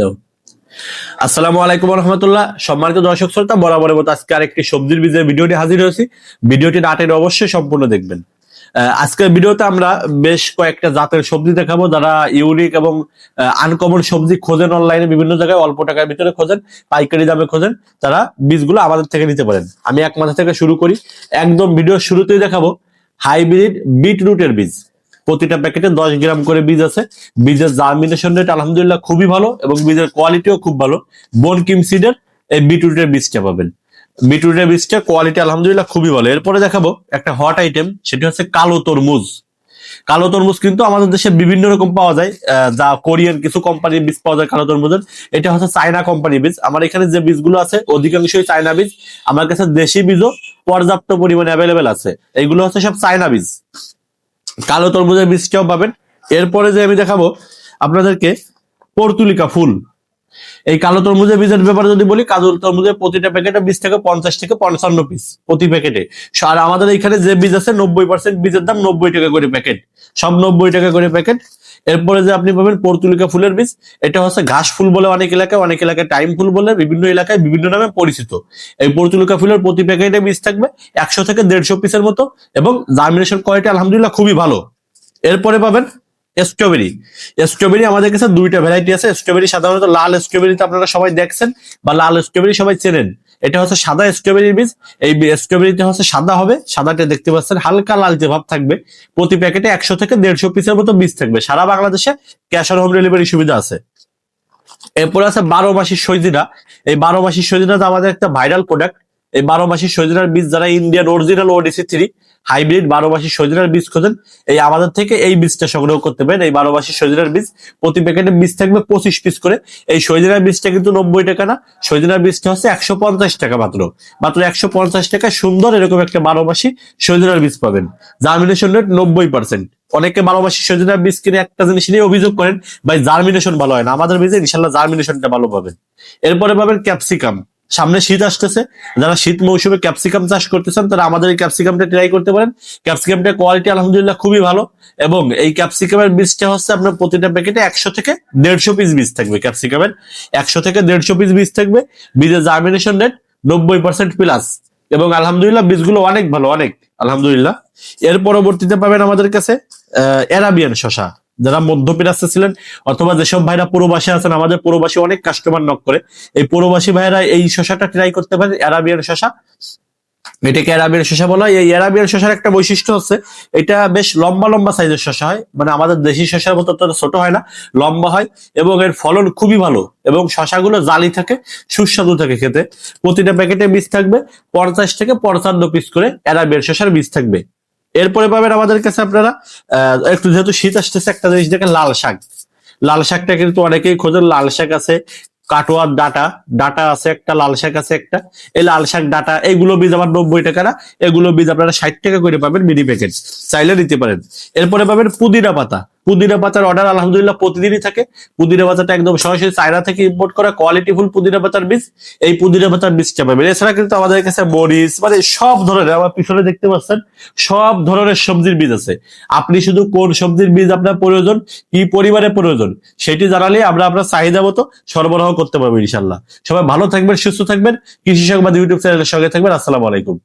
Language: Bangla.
দাও। আসসালামু আলাইকুম রহমতুল্লাহ সম্মানিত দর্শক শ্রোতা, বরাবরের মতো আজকে আরেকটি সবজির বীজের ভিডিওটি হাজির হয়েছি। ভিডিওটি নাটের অবশ্যই সম্পূর্ণ দেখবেন। আজকের ভিডিওতে আমরা বেশ কয়েকটা জাতের সবজি দেখাবো যারা ইউনিক এবং আনকমন সবজি খোঁজেন অনলাইনে বিভিন্ন জায়গায় অল্প টাকার ভিতরে খোঁজেন, পাইকারি দামে খোঁজেন, তারা বীজগুলো আমাদের থেকে নিতে পারেন। আমি এক মাথা থেকে শুরু করি। একদম ভিডিওর শুরুতেই দেখাবো হাইব্রিড বিটরুটের বীজ। প্রতিটা প্যাকেটে দশ গ্রাম করে বীজ আছে। বীজের জার্মিনেশন রেট আলহামদুলিল্লাহ খুবই ভালো এবং বীজের কোয়ালিটিও খুব ভালো। বন কিম সিডের এই বিটরুটের বীজটা পাবেন। বিটরুটের বীজটা কোয়ালিটি আলহামদুলিল্লাহ খুবই ভালো। এরপরে দেখাবো একটা হট আইটেম সেটি হচ্ছে কালো তরমুজ। কালো তরমুজ কিন্তু আমাদের দেশে বিভিন্ন রকম পাওয়া যায় যা কোরিয়ান কিছু কোম্পানির বীজ পাওয়া যায় কালো তরমুজের। এটা হচ্ছে চায়না কোম্পানির বীজ। আমার এখানে যে বীজগুলো আছে, অধিকাংশই চায়না বীজ। আমার কাছে দেশি বীজও পর্যাপ্ত পরিমাণে অ্যাভেলেবেল আছে। এইগুলো হচ্ছে সব চায়না বীজ। কালো তরমুজের বীজটাও পাবেন। এরপরে যে আমি দেখাবো, আপনাদেরকে পর্তুলিকা ফুল। এই কালো তরমুজের বীজের ব্যাপারে যদি বলি কাজল তরমুজের প্রতিটা প্যাকেটে বীজ থেকে পঞ্চাশ থেকে পঞ্চান্ন পিস প্রতি প্যাকেটে। আর আমাদের এখানে যে বীজ আছে, নব্বই পার্সেন্ট বীজের দাম নব্বই টাকা করে প্যাকেট। সব নব্বই টাকা করে প্যাকেট। এরপরে যে আপনি পাবেন পর্তুলিকা ফুলের বীজ, এটা হচ্ছে ঘাস ফুল বলে অনেক এলাকায় অনেক এলাকায় টাইম ফুল বলে, বিভিন্ন এলাকায় বিভিন্ন নামে পরিচিত। এই পর্তুলিকা ফুলের প্রতি প্যাকেটে বীজ থাকবে একশো থেকে দেড়শো পিসের মতো এবং জার্মিনেশন কোয়ালিটি আলহামদুলিল্লাহ খুবই ভালো। এরপরে পাবেন স্ট্রবেরি স্ট্রবেরি আমাদের কাছে দুইটা ভ্যারাইটি আছে। স্ট্রবেরি সাধারণত লাল স্ট্রবেরি তো আপনারা সবাই দেখছেন বা লাল স্ট্রবেরি সবাই চেনেন। এটা হচ্ছে সাদা স্ট্রবেরির বীজ। এই স্ট্রবেরিটা হচ্ছে সাদা হবে। সাদাটা দেখতে পাচ্ছেন, হালকা লালচে ভাব থাকবে। প্রতি প্যাকেটে একশো থেকে দেড়শো পিসের মতো বীজ থাকবে। সারা বাংলাদেশে ক্যাশ অন হোম ডেলিভারি সুবিধা আছে। এরপরে আছে বারো মাসের সজিরা। এই বারো মাসের সজিরা আমাদের একটা ভাইরাল প্রোডাক্ট এই বারো মাসির সজনার বীজ যারা Indian original ODC three hybrid বারো মাসির সজিনার বীজ খোঁজেন, এই আমাদের থেকে এই বীজটা সংগ্রহ করতে পারেন। এই বারো মাসির সজিনার বীজ, প্রতি প্যাকেটে বীজ থাকবে পঁচিশ পিস করে। এই সজিনার বীজটা কিন্তু নব্বই টাকা না, সজিনার বীজটা হচ্ছে একশো পঞ্চাশ টাকা মাত্র। মাত্র একশো পঞ্চাশ টাকা সুন্দর এরকম একটা বারো মাসি সজিনার বীজ পাবেন। জার্মিনেশন রেট নব্বই পার্সেন্ট অনেকে মাসি সজিনার বীজ কিনে একটা জিনিস নিয়ে অভিযোগ করেন, ভাই জার্মিনেশন ভালো হয় না। আমাদের বীজে ইনশাল্লাহ জার্মিনেশনটা ভালো পাবেন। এরপরে পাবেন ক্যাপসিকাম সামনে শীত আসতেছে। যারা শীত মৌসুমে ক্যাপসিকাম চাষ করতেছেন তারা আমাদের এই ক্যাপসিকামটা ট্রাই করতে পারেন। ক্যাপসিকামটা কোয়ালিটি আলহামদুলিল্লাহ খুবই ভালো। এবং এই ক্যাপসিকামের বীজটা হচ্ছে আপনার প্রতিটা প্যাকেটে একশো থেকে দেড়শো পিস বীজ থাকবে ক্যাপসিকামের একশো থেকে দেড়শো পিস বীজ থাকবে। বীজের জার্মিনেশন রেট নব্বই পার্সেন্ট প্লাস এবং আলহামদুলিল্লাহ বীজগুলো অনেক ভালো, অনেক। আলহামদুলিল্লাহ। এর পরবর্তীতে পাবেন আমাদের কাছে অ্যারাবিয়ান শশা যারা মধ্যপ্রাচ্যে ছিলেন অথবা যেসব ভাইরা প্রবাসী আছেন, আমাদের প্রবাসী অনেক কাস্টমার নক করে। এই প্রবাসী ভাইরা এই শশাটা ট্রাই করতে পারেন অ্যারাবিয়ান শশা। এটাকে অ্যারাবিয়ান শশা বলা হয়। এই অ্যারাবিয়ান শশার একটা বৈশিষ্ট্য হচ্ছে, এটা বেশ লম্বা লম্বা সাইজের শশা হয়। মানে আমাদের দেশি শশার মতো ছোট হয় না, লম্বা হয় এবং এর ফলন খুবই ভালো এবং শশাগুলো জালি থাকে, সুস্বাদু থাকে খেতে। প্রতিটা প্যাকেটে বীজ থাকবে, পঞ্চাশ থেকে পঞ্চান্ন পিস করে অ্যারাবিয়ান শশার বীজ থাকবে। এরপরে পাবেন আমাদের কাছে আপনারা একটু যেহেতু শীত আসতেছে, একটা জিনিস দেখেন, লাল শাক। লাল শাকটা কিন্তু অনেকেই খোঁজেন, লাল শাক আছে, কাটোয়ার ডাটা ডাটা আছে একটা, লাল শাক আছে একটা। এই লাল শাক, ডাটা এইগুলো বীজ আমার নব্বই টাকা না, এগুলো বীজ আপনারা ষাট টাকা করে পাবেন মিনি প্যাকেট চাইলে নিতে পারেন। এরপরে পাবেন পুদিনা পাতা। পুদিনা পাতার অর্ডার আলহামদুলিল্লাহ প্রতিদিনই থাকে। পুদিনা পাতাটা একদম সরাসরি চায়না থেকে ইম্পোর্ট করা কোয়ালিটি ফুল পুদিনা পাতার বীজ, এই পুদিনা পাতার বীজটা পাবেন এছাড়া কিন্তু আমাদের কাছে মরিচ মানে সব ধরনের, আমার পিছনে দেখতে পাচ্ছেন, সব ধরনের সবজির বীজ আছে। আপনি শুধু কোন সবজির বীজ আপনার প্রয়োজন, কি পরিমাণে প্রয়োজন, সেটি জানালে আমরা আপনার চাহিদা মতো সরবরাহ করতে পারব ইনশাল্লাহ সবাই ভালো থাকবেন, সুস্থ থাকবেন। কৃষি সংবাদ ইউটিউব চ্যানেলের সঙ্গে থাকবেন। আসসালামু আলাইকুম।